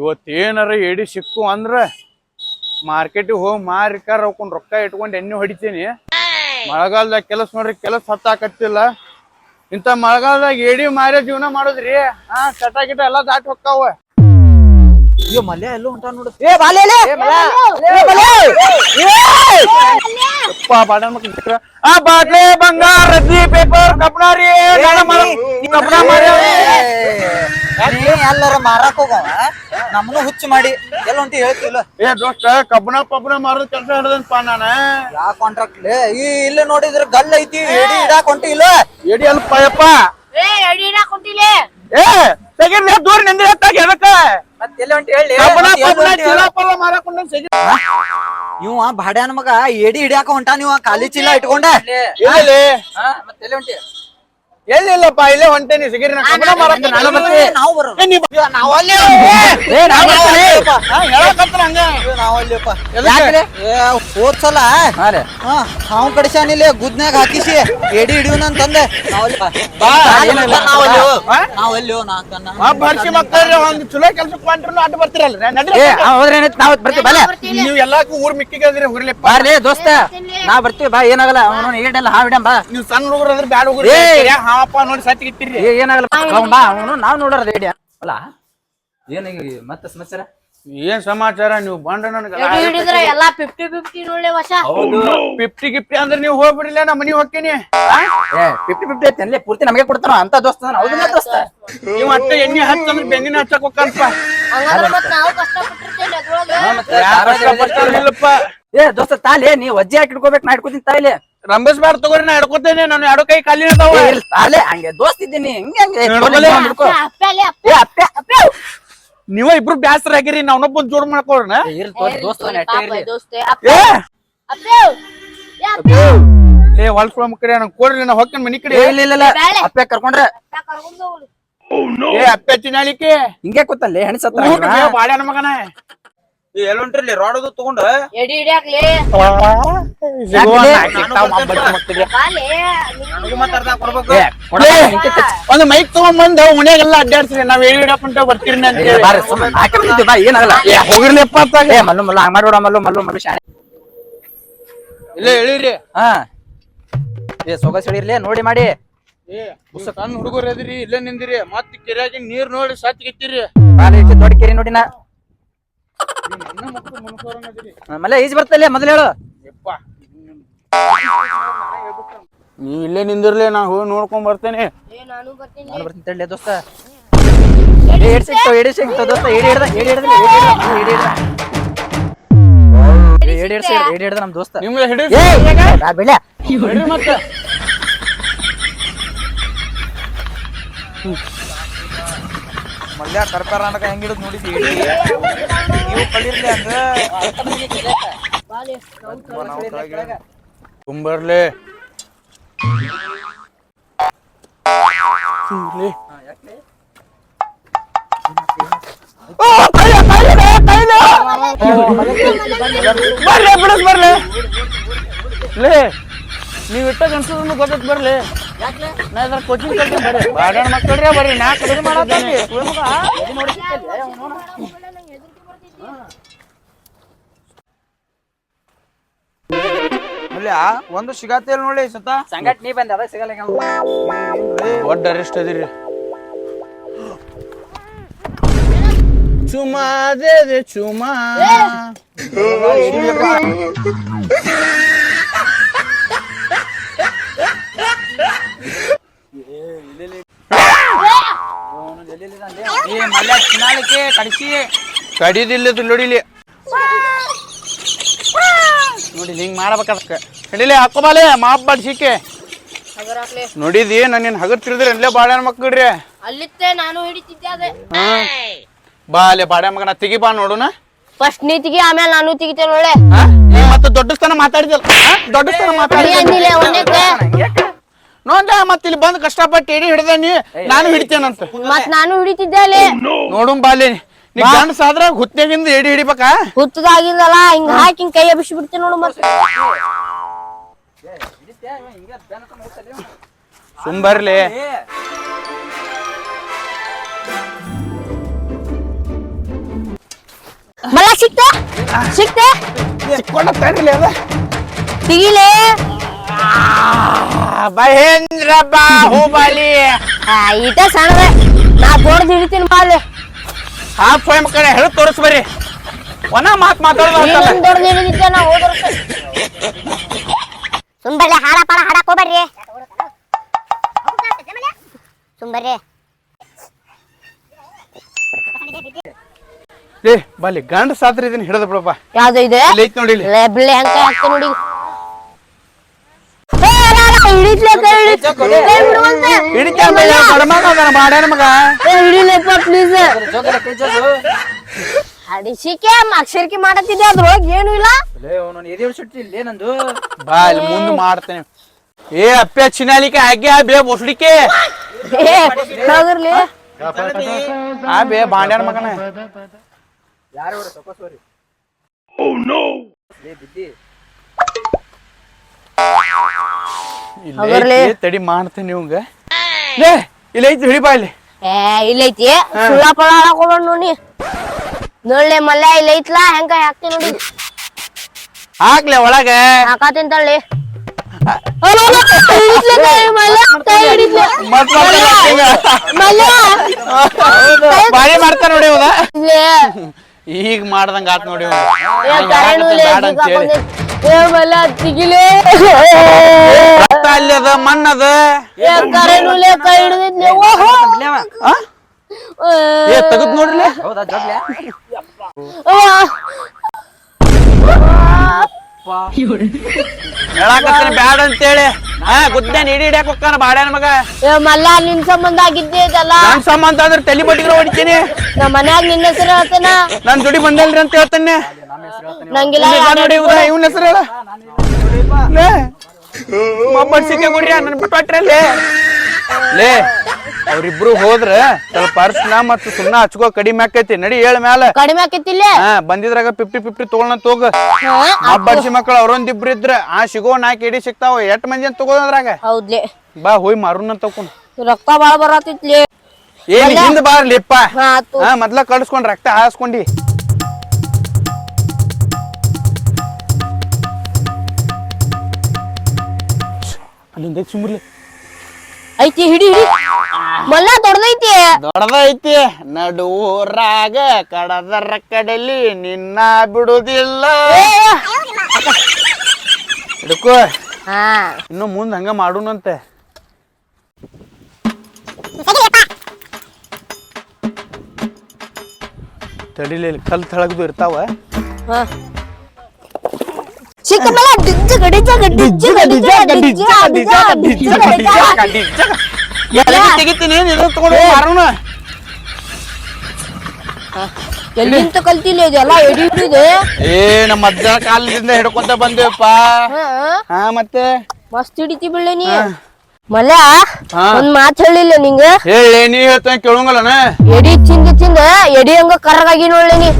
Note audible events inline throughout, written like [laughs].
ಇವತ್ತೇನಾರ ಎಡಿ ಸಿಕ್ಕು ಅಂದ್ರ ಮಾರ್ಕೆಟಿಗೆ ಹೋಗಿ ಮಾರಿಕಾರ ಹೋಗ್ಕೊಂಡು ರೊಕ್ಕ ಇಟ್ಕೊಂಡು ಎಣ್ಣೆ ಹೊಡಿತೀನಿ. ಮಳೆಗಾಲದಾಗ ಕೆಲಸ ನೋಡ್ರಿ ಕೆಲಸ ಹತ್ತಾಕತ್ತಿಲ್ಲ ಇಂಥ ಮಳೆಗಾಲದಾಗ ಎಡಿ ಮಾರೇ ಜೀವನ ಮಾಡೋದ್ರಿ? ಹಾ ಚಟ ಗಿಟ ಎಲ್ಲ ದಾಟಿ ಹೊಕ್ಕಾವ. ಅಯ್ಯೋ ಮಲ್ಯ ಎಲ್ಲೂ ಹೊಂಟ ನೋಡು. ಏ ಬಾಲೆ ಬಾಡ ಆ ಬಾಟ್ಲೆ ಬಂಗಾರ ರದ್ದಿ ಪೇಪರ್ ರೀ ಕಬ್ಬಣ ಮಾರಿ ಎಲ್ಲಾರ ಮಾರಾಕ್ ಹೋಗವ? ನಮ್ಮನ್ನು ಹುಚ್ಚು ಮಾಡಿ. ಎಲ್ಲ ಹೊಂಟಿ ಹೇಳ್ತಿಲ್ಲ ಏ ದೋಸ್ತ ಕಬ್ಬನ ಪಬ್ಬನ ಮಾರದ ಕೆಲಸ ಹಿಡ್ದನ್ಪ ನಾನ. ಯಾ ಕಾಂಟ್ರಾಕ್ಟ್ ಈ ಇಲ್ಲ ನೋಡಿದ್ರ ಗಲ್ ಐತಿ ಎಡಿ ಇಡಾಕ್ ಹೊಂಟಿ ಇಲ್ಲ. ಎಡಿ ಅಲ್ಪ ಏ ತೆಗಿರ್ಲಿ ದೂರ ನಿಂದ ಎತ್ತಾಗ ಎದಕ್ಕ? ಹೊಂಟಿ ಹೇಳಿ. ಚೀಲ ಪಲ್ಲ ಸಗಿ ಇವ ಮಗ ಎಡಿ ಹಿಡಿಯಾಕ ಹೊಂಟ ನೀವ ಖಾಲಿ ಚೀಲ ಇಟ್ಕೊಂಡ. ಮತ್ತೆ ಎಲ್ಲಿ ಹೊಂಟಿ ಎಲ್ಲಿಲ್ಲಪ್ಪ ಇಲ್ಲೇ ಹೊಂಟೇನಿ ಸಿಗಿರಿ ನಾವು ನಾವು ಕಡಿಸಾನಿಲ್ಲ ಗುದ್ನ್ಯಾಗ ಹಾಕಿಸಿ. ಎಡಿ ಹಿಡಿಯೋಣ ಅಂತಂದೆ ಒಂದ್ ಚಲೋ ಕೆಲ್ಸಕ್ಕೆ ಅಡ್ಡ ಬರ್ತೀರಲ್ರಿ. ನಾವ್ ಬರ್ತೀವಿ ಬಲೆ ನೀವು ಎಲ್ಲಾಕು ಊರ್ ಮಿಕ್ಕಿಗೆ ಹುರ್ಲಿಪ್ಪ ಬಾರ್ಲಿ ದೋಸ್ತ. ನಾವ್ ಬರ್ತೀವಿ ಬಾ ಏನಾಗಲ್ಲ. ಅವನು ಹಿಡ್ಯಾಂ ಬಾ. ನೀವು ಸಣ್ಣ ಹುಡುಗರು ಅಂದ್ರೆ ಬ್ಯಾಡ ಹುಡುಗರು ಏ. ನೋಡಿ ಸತ್ತಿ ಇಟ್ಟಿರಿ ಏ, ಏನಾಗಲ್ಲ ಅವ್ನ್ ಅವನು ನಾವ್ ನೋಡೋರ ರೇಡಿಯ ಅಲ್ಲ ಏನಾಗಿ ಮತ್ತೆ ಸಮಾಚಾರ? ಏನ್ ಸಮಾಚಾರ? ನೀವು ಬಂಡ ನನಗೆ ಎಡಿ ಹಿಡಿದ್ರ ಎಲ್ಲಾ ಫಿಫ್ಟಿ ಫಿಫ್ಟಿ ನೋಡ್ಲೆ ವಶ. ಫಿಫ್ಟಿ ಗಿಫ್ಟಿ ಅಂದ್ರೆ ನೀವು ಹೋಗ್ಬಿಡಿಲ್ಲ ನಾ ಮನಿ ಹೋಗ್ತೀನಿ. ಏ ಫಿಫ್ಟಿ ಫಿಫ್ಟಿ ಐತೆ ಅಲ್ಲೇ ಪೂರ್ತಿ ನಮಗೆ ಕೊಡ್ತಾರ ಅಂತ ದೋಸ್ತ. ಹೌದಿಲ್ಲ ದೋಸ್ತ. ನೀವು ಅಟ್ಟ ಎಣ್ಣೆ ಹಚ್ಚಂದ್ರೆ ಬೆನ್ನಿನ ಹಚ್ಚಕ್ ಏ ದೋಸ್ತ ತಾಲೆ ನೀ ವಜ್ಜೆ ಹಾಕಿ ಇಟ್ಕೋಬೇಕು ನಾ ಇಟ್ಕೋತೀನಿ ತಾಯಿಲೆ ರಂಬಸ್ ಬಾರ್ ತಗೋರಿ ನಾ ಹಿಡ್ಕೊತೇನೆ ನಾನು ಎರಡು ಕೈ ಖಾಲಿ ಇರ್ತಾವ ಅಲ್ಲೇ ಹಂಗೆ ದೋಸ್ತ ಇದ್ದೀನಿ ಹಿಂಗೆ ಹಂಗೆ. ನೀವ ಇಬ್ರು ಬ್ಯಾಸರ ಆಗಿರಿ ನಾವನ್ನೊಬ್ಬ ಜೋಡ್ ಮಾಡ್ಕೊಳ್ರಣ ಲೇ ಮಕ್ಕಳೇ ನಂಗೆ ಕೊಡ್ರಿ ನಾ ಹೋಗ್ತೇನೆ ಮನಿ ಕಡೆ. ಇಲ್ಲ ಇಲ್ಲ. ಅಪ್ಪೆ ಕರ್ಕೊಂಡ್ರೆ. ಏ ಅಪ್ಪೆ ತಿನ್ನಾಳಿಕೆ. ಹಿಂಗೆ ಕೂತಲ್ಲಿ ಹೆಣ್ ಸತ್ರ ಊಟ ಮಗನ ಎಲ್ಲಿ ಹೊಂಟ್ರಿ ರೋಡ್ ತಗೊಂಡು? ಎಡಿ ಹಿಡಿಯಾಕ್ಲಿ. ಒಂದು ಮೈಕ್ ತಗೊಂಡ್ಬಂದು ಉಣ್ಯಾಗೆಲ್ಲ ಅಡ್ಡಾಡ್ಸ್ರಿ. ನಾವ್ ಹೇಳಿ. ಹಿಡಿಯಪ್ಪ ಬರ್ತೀರಿ ಅಂತ ಬರ್ತೀರಿ ಏನಾಗಲ್ಲ. ಏ ಹೋಗಿರ್ಲಿಪ್ಪ ಅತ್ತಾಗ ಮಲ್ಲು ಮಲ್ಲು ಹಂಗ ಮಾಡ್ಬೇಡ ಮಲ್ಲು ಮಲ್ಲು ಮಲ್ಲು ಶಾಲೆ ಇಲ್ಲ ಹೇಳಿರಿ ಹಾ. ಏ ಸೊಗಸ್ ಹೇಳಿರ್ಲಿ ನೋಡಿ ಮಾಡಿ. ಏ ಸಣ್ಣ ಹುಡುಗರು ಅದಿರಿ ಇಲ್ಲೇ ನಿಂದಿರಿ. ಮತ್ ಕೆರೆಯಾಗಿ ನೀರ್ ನೋಡಿ ಸತ್ ಗಿತ್ತಿರಿ ಬಾಲ ಇಟ್ಟು ದೊಡ್ಡ ಕೆರಿ ನೋಡಿ ಮಲ್ಲ ಈಜ್ ಬರ್ತಲ್ಲ ಮೊದಲು ಹೇಳು. ನೀ ಇಲ್ಲೇ ನಿಂದಿರ್ಲಿ ನಾ ಹೋಗಿ ನೋಡ್ಕೊಂಡ್ ಬರ್ತೇನೆ. ಏ ನಾನು ಬರ್ತೀನಿ. ತಳ್ಳಿ ದೋಸ್ತ. ಏಡ್ ಸಿಗ್ತಾವ ಏಡಿ ಸಿಗ್ತಾವ ದೋಸ್ತ ಏಡಿ ಹಿಡ್ದ ಏಡಿ ಹಿಡ್ದ ಏಡಿ ಹಿಡ್ದ ಏಡಿ ಹಿಡ್ದ. ಏಡಿ ಹಿಡ್ಸ ಏಡಿ ಹಿಡ್ದ ನಮ್ ದೋಸ್ತ. ನಿಮ್ಗೆ ಹಿಡಿ ಏ ಬಾ ಬಿಡ್ಲ ಹಿಡ್ರಿ ಮತ್ತೆ. ಮಲ್ಯ ಕರ್ಪಾರ ಅನ್ನಕ ಹೆಂಗ್ ಹಿಡಿದ್ ನೋಡಿದ್ವಿ ನೀವು ಕಲಿರ್ಲಿ ಹಂಗ ಬಾಲೆ ಕುಂಬರ್ಲೆ ಬರ್ಲಿ ಬಿಡಸ್ ಬರ್ಲಿ. ಲೇ ನೀವ್ ಇಟ್ಟ ಗಂಟಲು ಗೊತ್ತೈತ್ ಬರ್ಲಿ. ನಾ ಇದ್ರ ಕೋಚಿಂಗ್ ಕಲ್ತೀನಿ ಬರ್ರಿ ಬಾಡಾಣ ಮಕ್ಕಳ್ರಿ ಬರ್ರಿ ನಾ ಕಡಿಮೆ ಮಾಡತ್ತೀನಿ ಇಲ್ಲ ಒಂದು ಸಿಗತ್ತಿಲ್ಲ ನೋಡಿ ಸತ ಸಂಗಟ್ ನೀ ಬಂದ ಅದ ಸಿಗಲ್ಲ ದೊಡ್ಡ ಅರೆಸ್ಟ್ ಅದಿರಿ. ಚುಮಾ ದೇ ದೇ ಚುಮಾ ಏ ಮಲ್ಯ ತಿನ್ನಾಳಿಕೆ ಕಡಿಸಿ ಕಡಿದಿಲ್ಲ ನೋಡಿಲಿ. ನೋಡಿ ಹಿಂಗ್ ಮಾಡ್ಬೇಕದಕ್ಕೆ ಕಡಿಲೆ ಹಾಕೋಬಾಲೆ ಮಾಪ್ ಬಡ್ಸಿಕೆ ಹಗರಾಕ್ಲಿ ನೋಡಿದಿ ನಾನು ನಿನ್ ಹಗರ್ ತಿಳಿದ್ರೆ ಅಲ್ಲೇ ಬಾಳೆ ಮಕ್ಕಳ್ರಿ ಅಲ್ಲಿತ್ತೆ ನಾನು ಹಿಡಿತಿದ್ದೆ ಅದೇ. ಬಾ ಅಲ್ಲೇ ಬಾಡ್ಯ ಮಗನ ತೆಗಿ ಬಾ ನೋಡೋಣ ಫಸ್ಟ್ ನೀ ತೆಗಿ ಆಮೇಲೆ ನಾನು ತೆಗಿತೇನೆ ನೋಡೆ? ನೀ ಮತ್ತೆ ದೊಡ್ಡ ಸ್ಥಾನ ಮಾತಾಡಿದಲ್ಲ ದೊಡ್ಡ ಸ್ಥಾನ ಮಾತಾಡಿದ ನೋಡ್ದ ಮತ್ತೆ ಇಲ್ಲಿ ಬಂದು ಕಷ್ಟಪಟ್ಟು ಎಡಿ ಹಿಡ್ದ ನೀ. ನಾನು ಹಿಡಿತೇನಂತ. ಮತ್ ನಾನು ಹಿಡಿತಿದ್ದೆ ಅಲ್ಲಿ. ನೋಡು ಬಾಲೆ. ನೀ ಗಂಡಸ ಆದ್ರ ಹುತ್ನ್ಯಾಗಿಂದ ಎಡಿ ಹಿಡಿಬೇಕಾ? ಹುತ್ತದಾಗಿಂದಲ್ಲ ಹಿಂಗ್ ಹಾಕಿ ಹಿಂಗ್ ಬಿಸಿ ಬಿಡ್ತೀನಿ ನೋಡು ಮತ್ತೆ. ಸುಂಬರ್ಲಿ. ಮಲ್ಲ ಸಿಕ್ತೆ? ಸಿಕ್ತೆ? ಸಿಕ್ಕೊಂಡತ್ತೇನಿಲ್ಲ ಅದ ತಿಗಿಲೆ? ಮಹೇಂದ್ರ ಬಾಹುಬಲಿ. ಆ, ಈಟ ಸಣ್ಣದ. ನಾ ದೊಡ್ಡದು ಹಿಡಿತೀನಿ ಬಾಲ್ ಹಾಫ್ ಫೈಮ್ ಕಡೆ ಹೇಳಿ ತೋರಿಸ್ ಬರ್ರಿ. ಒನ ಮಾತ್ ಮಾತಾಡೋದು ಹೋದ್ರ ಸುಂಬರ್ಲೆ ಹಾಡ ಪಾಡ ಹಾಡಕ್ ಹೋಗ್ಬರ್ರಿ ಸುಂಬರ್ರಿ ಏ ಬಲ್ಲಿ ಗಂಡ ಸಾತ್ರ ಇದನ್ನ ಹಿಡಿದ ಬಿಡಪ್ಪ. ಯಾವ್ದು ಇದೆ? ಐತ್ ನೋಡಿ ಬಿಳಿ ಹಂಗ ನೋಡಿ. ಅಲ್ಲ, ಅಲ್ಲ, ಹಿಡಿತ್ಲೆ, ಕೈ ಹಿಡಿತ್- ಮಗ ಅದಾನ, ಮಗ. ಏ, ಹಿಡಿಲಪ್ಪ ಪ್ಲೀಸ್ ಅಡಿಸಿಕೆ ಅಕ್ಷರಿಕೆ ಮಾಡತ್ತಿದ್ದೆ ಅದ್ರೊಳಗೆ ಏನು ಇಲ್ಲ. ಬಾ ಇಲ್ಲಿ ಮುಂದೆ ಮಾಡ್ತೇನೆ. ಏ ಅಪ್ಪೆ ಚಿನಾಲಿಕೆ ಹಾಗೆ ಬೇ ಬೊಸ್ಲಿಕ್ಕೆ ಹೋಗಿರ್ಲಿ ಆ ಬೇ ಬಾಂಡ್ಯಾನ ಮಗನ. ಯಾರು ಸೊಕೋಸೋರಿ ಲೇ ಬಿದ್ದಿ. ಇಲ್ಲಿ. ತಡಿ ಮಾಡ್ತೇನೆ ನಿಮ್ಗ ಲೇ ಇಲ್ಲಿ ಐತಿ ಹಿಡಿ ಬಾ ಇಲ್ಲಿ. ಏ ಇಲ್ಲೈತಿ ಸುಳ್ಳ ಪಳ ಹಾಕೋಬೇಡ ನೋಡಿ ನೋಡ್ಲೆ ಮಲ್ಯ ಇಲ್ಲ ಐತ್ಲಾ? ಹೆಂಗ ಹಾಕ್ತಿ ನೋಡಿ. ಹಾಕ್ಲೆ ಒಳಗ. ಹಾಕಾತೀನಿ ತಳ್ಳಿ ಹಿಡಿತ್ಲೆ, ಕೈ ಕೈ ಹಿಡಿತ್ಲೆ. ಮತ್ತ್ ಹಿಂಗ. ಬಾರಿ ಮಾಡ್ತಾನ ನೋಡಿ ಇವ್ನ ಇಲ್ಲೇ. [laughs] ಈಗ ಮಾಡ್ದಂಗ ಆತ್ ನೋಡಿ ಇವ್ನ. ಏ, ಕರೆನೂ ಇಲ್ಲ, ಬ್ಯಾಡ ಅಂತ ಹಾಕೊಂಡೆ. ಏ ತಿಗಿಲೇ. ತಿಗಿಲೆ ರಕ್ತ ಅಲ್ಲಿ ಅದ ಮಣ್ಣದ. ಏ ಕರೆನೂ ಇಲ್ಲ, ಕೈ ಹಿಡಿದಿದ್ಲೆ ಓಹೋ! ಬಿಡ್ಲೇವ ಆ? ಏ ತೆಗದ್ ನೋಡ್ರಿ ಹೌದಾ ಜೋಗ್ಲೆ? ಬ್ಯಾಡ ಅಂತೇಳಿ. ಹಾ ಗುದ್ದೆ ಇಡಿ ಹಿಡಿಯಾಕ ಹೋಗ್ತಾನ ಬಾಡ್ಯಾನ ಮಗ. ಏ ಮಲ್ಲ ನಿನ್ ಸಂಬಂಧ ಆಗಿದ್ದೆ ಇದಲ್ಲ? ನನ್ ಸಂಬಂಧ ಅಂದ್ರೆ ತಲಿ ಬಟ್ಟಿಗೆ ಹೊಡಿತೀನಿ. ನಮ್ಮ ಮನ್ಯಾಗ ನಿನ್ನ ಹೆಸರು ಹೇಳ್ತೇನ? ನನ್ ಜೋಡಿ ಬಂದಲ್ರಿ ಅಂತ ಹೇಳ್ತಾನೆ. ನಂಗಿಲ್ಲ ನೋಡಿ ಇವನ ಹೆಸರು ಹೇಳ. ಲೇ. ಮೊಬ್ಬಡ್ ಸಿಕ್ಕ ಗುಡ್ರಿ ನನ್ ಬಿಟ್ಟು ಹೊಟ್ರಲ್ಲಿ ಲೇ ಅವ್ರಿಬ್ರು ಹೋದ್ರ ಸ್ವಲ್ಪ ಅರ್ಶನ ಮತ್ತು ಸುಣ್ಣ ಹಚ್ಕೋ ಕಡಿಮೆ ಆಕೈತಿ. ನಡಿ ಹೇಳ ಮ್ಯಾಲ. ಕಡಿಮೆ ಆಕೈತಿಲ್ಲ ಹಾ ಬಂದಿದ್ರಾಗ ಫಿಫ್ಟಿ ಫಿಫ್ಟಿ ತಗೊಳ್ನ ತೋಗ. ಬಡ್ಸಿ ಮಕ್ಕಳು ಅವ್ರೊಂದಿಬ್ರು ಇದ್ರ ಆ ಸಿಗೋ ನಾಲ್ಕು ಎಡಿ ಸಿಗ್ತಾವ. ಎಟ್ ಮಂದಿ ಅಂತ ತಗೋದ್ರಾಗ ಹೌದ್ಲೇ ಬಾ ಹೋಯ್ ಮಾರುನ ತಕೊಂಡ್ ರೊಕ್ಕ ಬಾಳ ಬರತೈತ್ಲಿ ಏನ್ ಹಿಂದ್ ಬಾರ್ಲಿಪ್ಪ ಮೊದ್ಲ ಕಳ್ಸ್ಕೊಂಡ್ ರಕ್ತ ಹಾಸ್ಕೊಂಡಿ. ಅಲ್ಲಿಂದ ಸುಮ್ರಲಿ? ಐತಿ ಹಿಡಿ ಹಿಡಿ. ಮಲ್ಲ ದೊಡ್ಡದೈತಿ. ದೊಡ್ಡದೈತಿ. ನಡುವರಾಗ ಕಡದರ ಕಡಲಿ ನಿನ್ನ ಬಿಡುದಿಲ್ಲ. ಹಿಡ್ಕೋ. ಹಾ. ಇನ್ನು ಮುಂದೆ ಹಂಗ ಮಾಡೋಣಂತೆ. ತಡಿಲಿ ಕಲ್ ತಳಗದು ಇರ್ತಾವ. ತೆಗಿತೀನಿ ಇದು ತಗೊಂಡು ಮಾರೋಣ ಎಲ್ಲಿಂತ ಕಲ್ತಿಲ್ಲ ಇದೆಲ್ಲ ಹಿಡಿದೆ ಏ ನಮ್ಮ ಕಾಲದಿಂದ ಹಿಡ್ಕೊಂತ ಬಂದೇವಪ್ಪ. ಹಾ ಮತ್ತೆ? ಮಸ್ತ್ ಹಿಡಿತಿ ಬಿಳ್ಳೆ ನೀ. ಮಲ್ಲ ಹಾ. ಒಂದ್ ಮಾತ್ ಹೇಳಿಲ್ಲ ನಿಂಗ. ಹೇಳಿ ನೀ ಹೇಳ್ತಾನೆ ಕೇಳಂಗಲ್ಲನ ಎಡಿ ಚಿಂದ ಚಿಂದ ಎಡಿ ಹಂಗ ಕರ್ಗಾಗಿ ನೋಡ್ಲೆ ನೀ.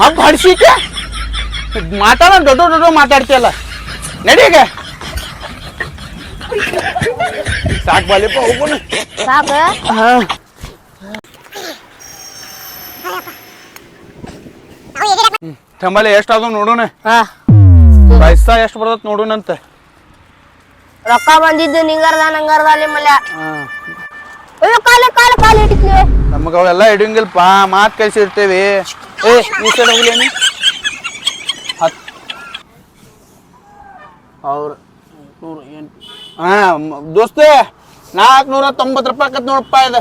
ಮಬ್ಬ ಹಡ್ಸಿಕೆ ಮಾತಾಡ ದೊಡ್ಡ ದೊಡ್ಡ ಮಾತಾಡ್ತೀಯಲ್ಲ. ನಡೀಗ ಸಾಕ್ ಬಾಲಿಪ್ಪ ಹೋಗೋಣ ಸಾಕ. ಹಾ. ತಂಬಲ್ಲಿ ಎಷ್ಟು ಅದ ನೋಡೋಣ. ಪೈಸ ಎಷ್ಟು ಬರ್ತದ ನೋಡೋಣಂತ ರೊಕ್ಕ ಬಂದಿದ್ದು ನಿಂಗರ್ದ ನಂಗರ್ದ ಅಲ್ಲಿ ಮಲ್ಯ. ಹಾ. ಅಯ್ಯೋ ಕಾಲ ಕಾಲ ಕಾಲ ಹಿಡಿತ್ಲಿ. ನಮಗ ಅವೆಲ್ಲ ಹಿಡಿಯಂಗಿಲ್ಪ ಮಾತ್ ಕಳ್ಸಿರ್ತೇವಿ. ಏ ಈ ಸೈಡ್ ಹೋಗ್ಲೇನಿ ಅವ್ರ ನೂರ ಎಂಟು ಹಾ ದೋಸ್ತೆ ನಾಲ್ಕುನೂರ ತೊಂಬತ್ತು ರೂಪಾಯಿ ಆಕತ್ ನೋಡಪ್ಪ ಇದೆ.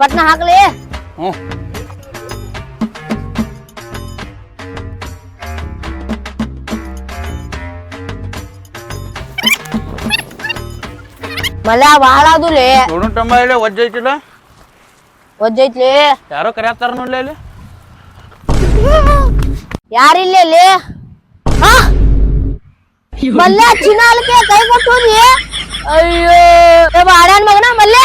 ಪಟ್ನ ಹಾಕ್ಲಿ. ಹ್ಞೂ ಮಲ್ಯಾ ಬಾಳ ಅದು ಲೇ ತಮ್ಮ ಇಲ್ಲಿ ಒಜ್ಜ ಐತಿಲ್ಲ? ಒಜ್ಜೈತ್ಲಿ ಯಾರೋ ಕರೆಯತ್ತಾರ ನೋಡ್ಲಿ ಇಲ್ಲಿ ಯಾರಿಲ್ಲ ಇಲ್ಲಿ ಹಾ? ಮಲ್ಯ ಚಿನ್ನ ಅಲ್ಕೆ ಕೈ ಕೊಟ್ಟು ಹೋದಿ ಅಯ್ಯೋ ಏ ಬಾಡ್ಯಾನ್ ಮಗನ ಮಲ್ಯ.